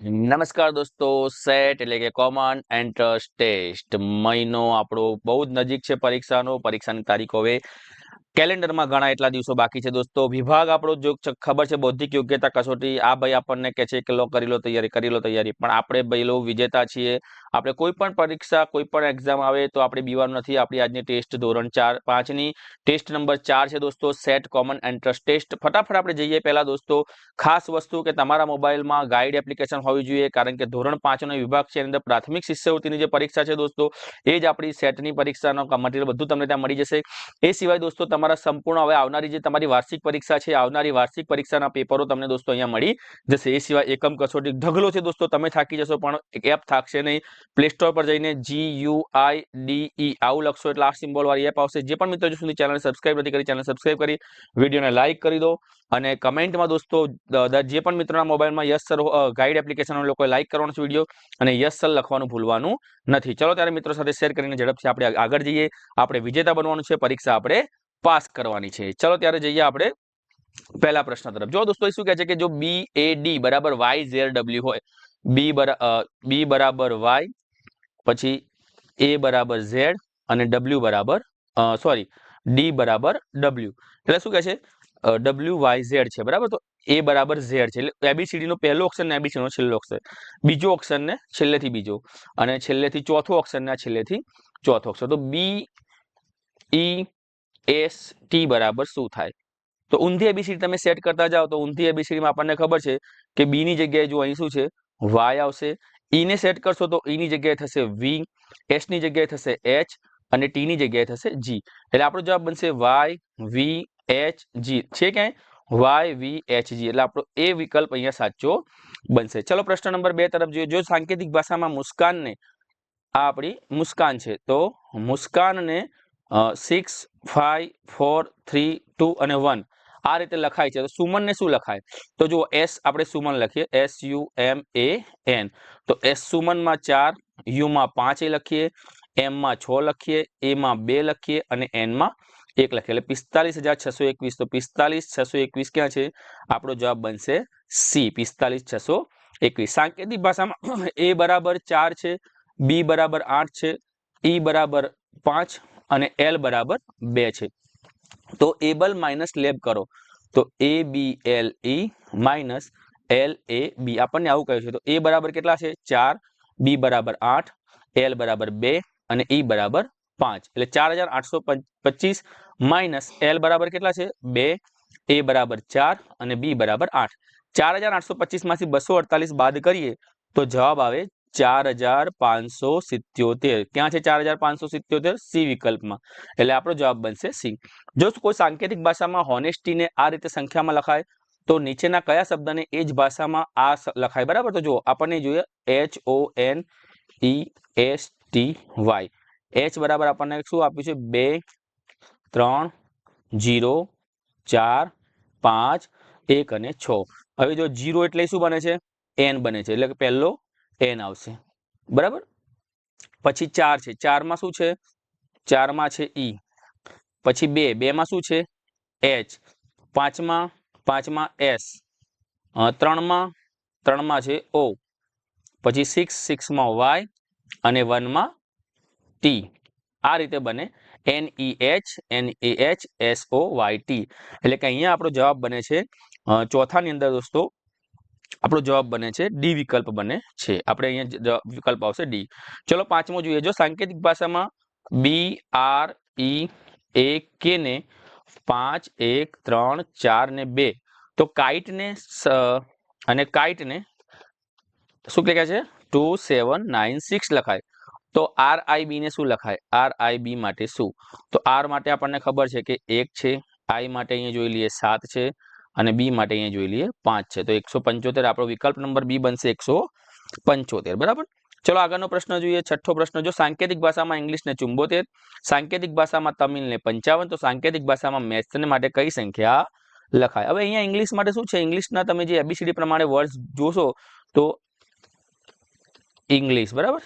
નમસ્કાર દોસ્તો, સેટ એટલે કે કોમન એન્ટ્રન્સ ટેસ્ટ મહિનો આપણો બહુ જ નજીક છે પરીક્ષાનો, પરીક્ષાની તારીખ હવે કેલેન્ડરમાં ઘણા એટલા દિવસો બાકી છે દોસ્તો. વિભાગ આપણો જો ખબર છે બૌદ્ધિક યોગ્યતા કસોટી, આ ભાઈ આપણને કહે છે કે લો, કરી લો તૈયારી, કરી લો તૈયારી. પણ આપણે ભાઈ લો વિજેતા છીએ આપણે કોઈ પણ પરીક્ષા, કોઈ પણ એક્ઝામ આવે તો આપણે બીવાનું નથી. આપણી આજની ટેસ્ટ ધોરણ ચાર, પાંચની ટેસ્ટ નંબર ચાર છે દોસ્તો સેટ કોમન એન્ટ્રન્સ ટેસ્ટ ફટાફટ આપણે જઈએ. પહેલા દોસ્તો, ખાસ વસ્તુ કે તમારા મોબાઈલમાં ગાઈડ એપ્લિકેશન હોવી જોઈએ, કારણ કે ધોરણ પાંચનો વિભાગ છે, એની અંદર પ્રાથમિક શિષ્યવૃત્તિની જે પરીક્ષા છે દોસ્તો, એ જ આપણી સેટની પરીક્ષાનો મટીરિયલ બધું તમને ત્યાં મળી જશે. એ સિવાય દોસ્તો, તમારા સંપૂર્ણ હવે આવનારી જે તમારી વાર્ષિક પરીક્ષા છે, આવનારી વાર્ષિક પરીક્ષાના પેપરો તમને દોસ્તો અહીંયા મળી જશે. એ સિવાય એકમ કસોટી ઢગલો છે દોસ્તો, તમે થાકી જશો, પણ એપ થાકશે નહીં. પ્લે સ્ટોર પર જઈને જી યુ આઈ ડીઈ આવું લખશો એટલે આ સિમ્બોલ વાળી એપ આવશે. જે પણ મિત્રો જો સુધી ચેનલ સબસ્ક્રાઈબ નથી કરી ચેનલ સબસ્ક્રાઈબ કરી વિડીયોને લાઇક કરી દો અને કમેન્ટમાં દોસ્તો જે પણ મિત્રોના મોબાઈલમાં યસ સર ગાઈડ એપ્લિકેશન લોકોએ લાઇક કરવાનો છે વીડિયો અને યસ સર લખવાનું ભૂલવાનું નથી. ચલો ત્યારે મિત્રો સાથે શેર કરીને ઝડપથી આપણે આગળ જઈએ. આપણે વિજેતા બનવાનું છે, પરીક્ષા આપણે પાસ કરવાની છે. ચલો ત્યારે જઈએ આપણે પહેલા પ્રશ્ન તરફ. જો દોસ્તો એ શું કહે છે કે જો બી એ ડી બરાબર વાય ઝેડ ડબલ્યુ હોય બી બી બરાબર વાય, પછી એ બરાબર ઝેડ અને ડબલ્યુ બરાબર સોરી, ડી બરાબર ડબલ્યુ. એટલે શું કહે છે? ડબલ્યુ વાય ઝેડ છે, બરાબર? તો એ બરાબર ઝેડ છે. એટલે એબીસીડીનો પહેલો અક્ષર ને એબીસીડીનો છેલ્લો અક્ષર બીજો અક્ષર ને છેલ્લેથી બીજો. અને છેલ્લેથી ચોથો અક્ષર ને છેલ્લેથી ચોથો અક્ષર તો બી, ઈ, એસ, ટી બરાબર શું થાય? તો ઊંધી એબીસીડી તમે સેટ કરતા જાઓ તો ઊંધી એબીસીડીમાં આપણને ખબર છે કે બીની જગ્યાએ જો અહીં શું છે? વાય આવશે. ઈને સેટ કરશો તો ઈની જગ્યાએ થશે વી એસની જગ્યાએ થશે એચ અને ટીની જગ્યાએ થશે જી એટલે આપણો જવાબ બનશે વાય વી એચ જી છે ક્યાંય? વાય વી એચ જી એટલે આપણો એ વિકલ્પ અહીંયા સાચો બનશે. ચલો પ્રશ્ન નંબર બે તરફ જોઈએ. જો સાંકેતિક ભાષામાં મુસ્કાનને આ આપણી મુસ્કાન છે, તો મુસ્કાનને six five four three two અને વન આ રીતે લખાય છે. તો સુમનને શું લખાય? તો જુઓ, એસ આપણે સુમન લખીએ. S U M A N. તો એસ સુમનમાં ચાર, યુમાં પાંચ એ લખીએ. એમમાં છ લખીએ. એમાં બે લખીએ અને એનમાં એક લખીએ. એટલે પિસ્તાલીસ હજાર છસો એકવીસ. તો પિસ્તાલીસ છસો એકવીસ ક્યાં છે? આપણો જવાબ બનશે સી, પિસ્તાલીસ છસો એકવીસ. સાંકેતિક ભાષામાં એ બરાબર ચાર છે, બી બરાબર આઠ છે, ઈ બરાબર પાંચ અને એલ બરાબર બે છે. તો એબલ માઇનસ લેબ કરો. તો A B L E minus L A B. આપણને આવું કહ્યું છે. તો એ બરાબર કેટલા છે? ચાર. બી બરાબર આઠ. એલ બરાબર બે અને ઈ બરાબર પાંચ. એટલે ચાર હજાર આઠસો પચીસ માઇનસ એલ બરાબર કેટલા છે? બે. એ બરાબર ચાર અને બી બરાબર આઠ. ચાર હજાર આઠસો પચીસમાંથી બસો અડતાલીસ બાદ કરીએ તો જવાબ આવે ચાર હજાર પાંચસો સિત્યોતેર. ક્યાં છે ચાર હજાર પાંચસો સિત્યોતેર? સી વિકલ્પમાં. એટલે આપણો જવાબ બનશે સી. જો કોઈ સાંકેતિક ભાષામાં હોનેસ્ટીને આ રીતે સંખ્યામાં લખાય, તો નીચેના કયા શબ્દને એ જ ભાષામાં આ લખાય? બરાબર? તો જુઓ, આપણને જોઈએ H O N E S T Y. H બરાબર આપણને શું આપ્યું છે? બે, ત્રણ, જીરો, ચાર, પાંચ, એક અને છ. હવે જો જીરો એટલે શું બને છે? એન બને છે. એટલે કે પહેલો એન આવશે. બરાબર? પછી ચાર છે. ચારમાં શું છે? ચારમાં છે ઈ પછી બે. બેમાં શું છે? એચ પાંચમાં પાંચમાં એસ ત્રણમાં ત્રણમાં છે ઓ પછી સિક્સ સિક્સમાં વાય અને વનમાં ટી આ રીતે બને N E H N A H S O Y T એટલે કે અહીંયા આપણો જવાબ બને છે ચોથાની અંદર દોસ્તો આપણો જવાબ બને છે ડી વિકલ્પ બને છે. આપણે અહીંયા વિકલ્પ આવશે ડી. ચલો પાંચમો જોઈએ. જો સાંકેતિક ભાષામાં બી આર ઈ એ કે ને પાંચ, એક, ત્રણ, ચાર ને બે, તો કાઇટ ને અને કાઇટ ને શું કહે છે? ટુ સેવન નાઇન સિક્સ લખાય. તો આર આઈ બી ને શું લખાય? આર આઈ બી માટે શું? તો આર માટે આપણને ખબર છે કે એક છે. આઈ માટે અહીંયા જોઈ લઈએ સાત છે. અને બી માટે અહીંયા જોઈ લઈએ પાંચ છે. તો એકસો પંચોતેર આપણો વિકલ્પ નંબર બી બનશે એકસો પંચોતેર. બરાબર? ચલો આગળનો પ્રશ્ન જોઈએ. છઠ્ઠો પ્રશ્ન, જો સાંકેતિક ભાષામાં ઇંગ્લિશને ચુંબોતેર, સાંકેતિક ભાષામાં તમિલને પંચાવન, તો સાંકેતિક ભાષામાં મેથ્સને માટે કઈ સંખ્યા લખાય? હવે અહીંયા ઇંગ્લિશ માટે શું છે? ઇંગ્લિશના તમે જે એબીસીડી પ્રમાણે વર્ડ્સ જોશો, તો ઇંગ્લિશ. બરાબર?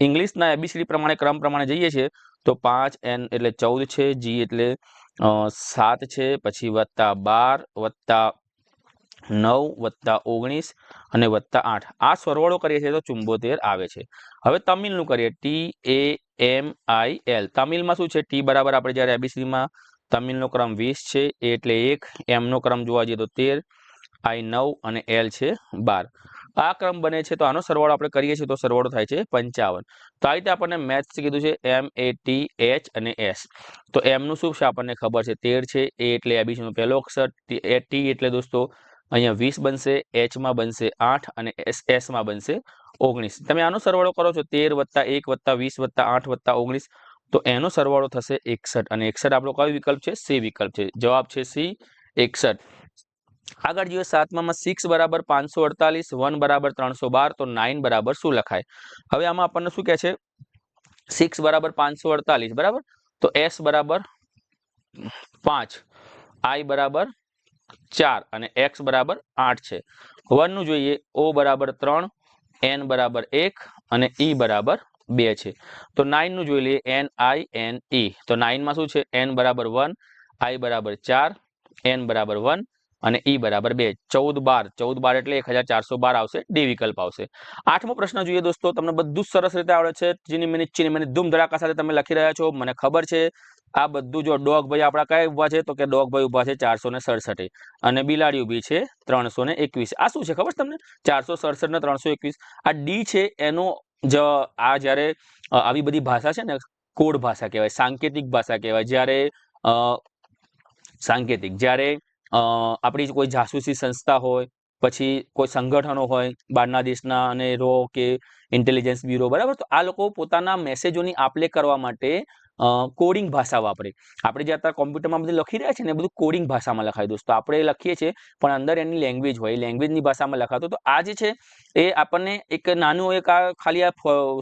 ઇંગ્લિશના એબીસીડી પ્રમાણે, ક્રમ પ્રમાણે જઈએ છીએ તો પાંચ એન એટલે ચૌદ છે, જી એટલે સાત છે, પછી વત્તા બાર, વત્તા નવ, વત્તા ઓગણીસ અને વત્તા આઠ. આ સરવાળો કરીએ છીએ તો ચુંબોતેર આવે છે. હવે તમિલનું કરીએ. ટી, એ, એમ, આઈ, એલ. તમિલમાં શું છે? ટી બરાબર આપણે જ્યારે એબીસીમાં તમિલનો ક્રમ વીસ છે એટલે એક. એમનો ક્રમ જોવા જઈએ તો તેર. આઈ નવ અને એલ છે બાર. આ ક્રમ બને છે તો આનો સરવાળો આપણે કરીએ છીએ તો સરવાળો થાય છે પંચાવન. તો આ રીતે આપણને મેથ્સ કીધું છે એમ એ ટી એચ અને એસ તો એમનું શું છે આપણને ખબર છે? તેર છે એ એટલે એબીસીનો પહેલો અક્ષર ટી એટલે દોસ્તો અહીંયા વીસ બનશે એચમાં બનશે આઠ અને એસ એસમાં બનશે ઓગણીસ. તમે આનો સરવાળો કરો છો તેર વત્તા એક વત્તા વીસ વત્તા આઠ વત્તા ઓગણીસ, તો એનો સરવાળો થશે એકસઠ. અને એકસઠ આપણો કયો વિકલ્પ છે? સી વિકલ્પ છે. જવાબ છે સી એકસઠ. આગળ જોઈએ સાતમામાં સિક્સ બરાબર પાંચસો અડતાલીસ વન બરાબર ત્રણસો બાર, તો નાઇન બરાબર શું લખાય? હવે આમાં આપણને શું કહે છે? સિક્સ બરાબર પાંચસો અડતાલીસ, બરાબર? તો એસ બરાબર પાંચ આઈ બરાબર ચાર અને એક્સ બરાબર આઠ છે. વનનું જોઈએ ઓ બરાબર ત્રણ એન બરાબર એક અને ઈ બરાબર બે છે. તો નાઇનનું જોઈ લઈએ એન આઈ એન ઈ તો નાઇનમાં શું છે? એન બરાબર વન આઈ બરાબર ચાર એન બરાબર વન અને ઈ બરાબર બે. ચૌદ બાર. ચૌદ બાર એટલે એક હજાર ચારસો બાર આવશે, ડી વિકલ્પ આવશે. આઠમો પ્રશ્ન જોઈએ દોસ્તો, તમને બધું સરસ રીતે આવડે છે. ચીની મિનિટ ચીની મિનિટ ધૂમ ધડાકા સાથે તમે લખી રહ્યા છો, મને ખબર છે. આ બધું જો ડોગ ભાઈ આપણા કયા ઊભા છે, તો કે ડોગ ભાઈ ઊભા છે ચારસો ને સડસઠે. અને બિલાડી ઊભી છે ત્રણસો ને એકવીસ. આ શું છે ખબર તમને? ચારસો સડસઠ ને ત્રણસો એકવીસ. આ ડી છે એનો જ આ જ્યારે આવી બધી ભાષા છે ને, કોડ ભાષા કહેવાય, સાંકેતિક ભાષા કહેવાય. જ્યારે સાંકેતિક. જ્યારે આપણી કોઈ જાસૂસી સંસ્થા હોય, પછી કોઈ સંગઠનો હોય, બહારના દેશના અને રો કે ઇન્ટેલિજન્સ બ્યુરો બરાબર? તો આ લોકો પોતાના મેસેજોની આપલે કરવા માટે કોડિંગ ભાષા વાપરે. આપણે જે અત્યારે કોમ્પ્યુટરમાં બધું લખી રહ્યા છે ને બધું કોડિંગ ભાષામાં લખાય. દોસ્તો, આપણે લખીએ છીએ, પણ અંદર એની લેંગ્વેજ હોય. લેંગ્વેજની ભાષામાં લખાતો. તો આ જે છે, એ આપણને એક નાનું એક આ ખાલી આ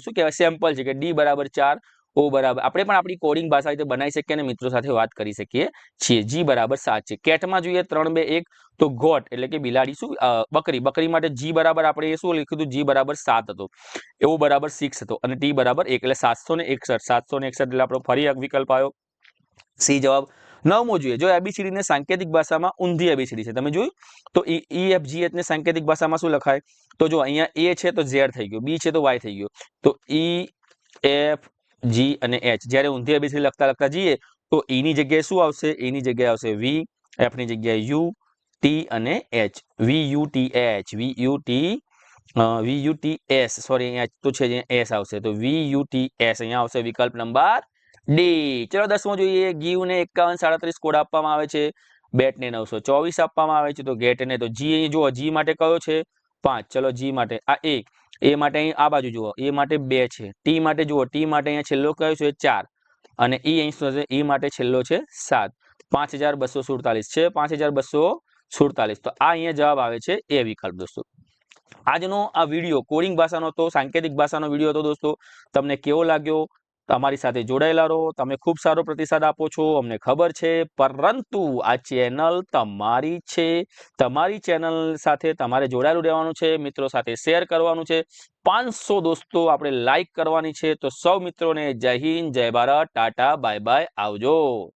શું કહેવાય સેમ્પલ છે કે ડી બરાબર ચાર ઓ, બરાબર. આપણે પણ આપણી કોડિંગ ભાષા રીતે બનાવી શકીએ અને મિત્રો સાથે વાત કરી શકીએ છીએ. જી, બરાબર સાત છે કેટમાં જોઈએ ત્રણ, બે, એક, તો ગોટ એટલે કે બિલાડી શું? બકરી. બકરી માટે જી, બરાબર, આપણે શું લખ્યું હતું? જી, બરાબર, સાત હતો. એવો બરાબર સિક્સ હતો. અને ટી, બરાબર, એક. એટલે સાતસો ને એકસઠ. સાતસો ને એકસઠ એટલે આપણો ફરી એક વિકલ્પ આવ્યો. સી, જવાબ. નવમો જોઈએ. જો એબીસીડી ને સાંકેતિક ભાષામાં ઊંધી એબીસીડી છે. તમે જોયું? તો ઈ એફ જી એચ ને સાંકેતિક ભાષામાં શું લખાય? તો જો અહીંયા એ છે તો ઝેડ થઈ ગયો. બી છે તો વાય થઈ ગયો. તો ઈ એફ જી અને એચ જ્યારે ઊંધી એબીસીડી લખતા લખતા જઈએ, તો એની જગ્યાએ શું આવશે? એની જગ્યાએ આવશે વી એફની જગ્યાએ યુ ટી અને H V U T H V U T V U T S sorry અહીંયા તો છે એસ આવશે. તો વી યુ ટી એસ અહીંયા આવશે વિકલ્પ નંબર ડી ચલો, દસમો જોઈએ. ગીવ ને એકાવન સાડત્રીસ કોડ આપવામાં આવે છે. બેટ ને નવસો ચોવીસ આપવામાં આવે છે. તો ગેટ ને તો જી અહીં જુઓ. જી માટે કયો છે? પાંચ. ચલો જી માટે. આ એક. એ માટે અહીં આ બાજુ જુઓ. એ માટે બે છે. ટી માટે જુઓ. ટી માટે અહીંયા છેલ્લો કયો છે? ચાર. અને ઈ અહીં શું થશે? ઈ માટે છેલ્લો છે સાત. પાંચ હજાર બસો સુડતાલીસ છે. પાંચ હજાર બસો સુડતાલીસ. તો આ અહીંયા જવાબ આવે છે એ વિકલ્પ, દોસ્તો. આજનો આ વીડિયો કોડિંગ ભાષાનો હતો, સાંકેતિક ભાષાનો વીડિયો હતો, દોસ્તો. તમને કેવો લાગ્યો? તમારી સાથે જોડાયેલા રહો. તમે ખૂબ સારો પ્રતિસાદ આપો છો. અમને ખબર છે. પરંતુ આ ચેનલ તમારી છે. તમારી ચેનલ સાથે તમારે જોડાયેલું રહેવાનું છે. મિત્રો સાથે શેર કરવાનું છે. પાંચસો દોસ્તો આપણે લાઈક કરવાની છે. તો સૌ મિત્રોને જય હિન્દ, જય ભારત. Tata, bye bye. આવજો.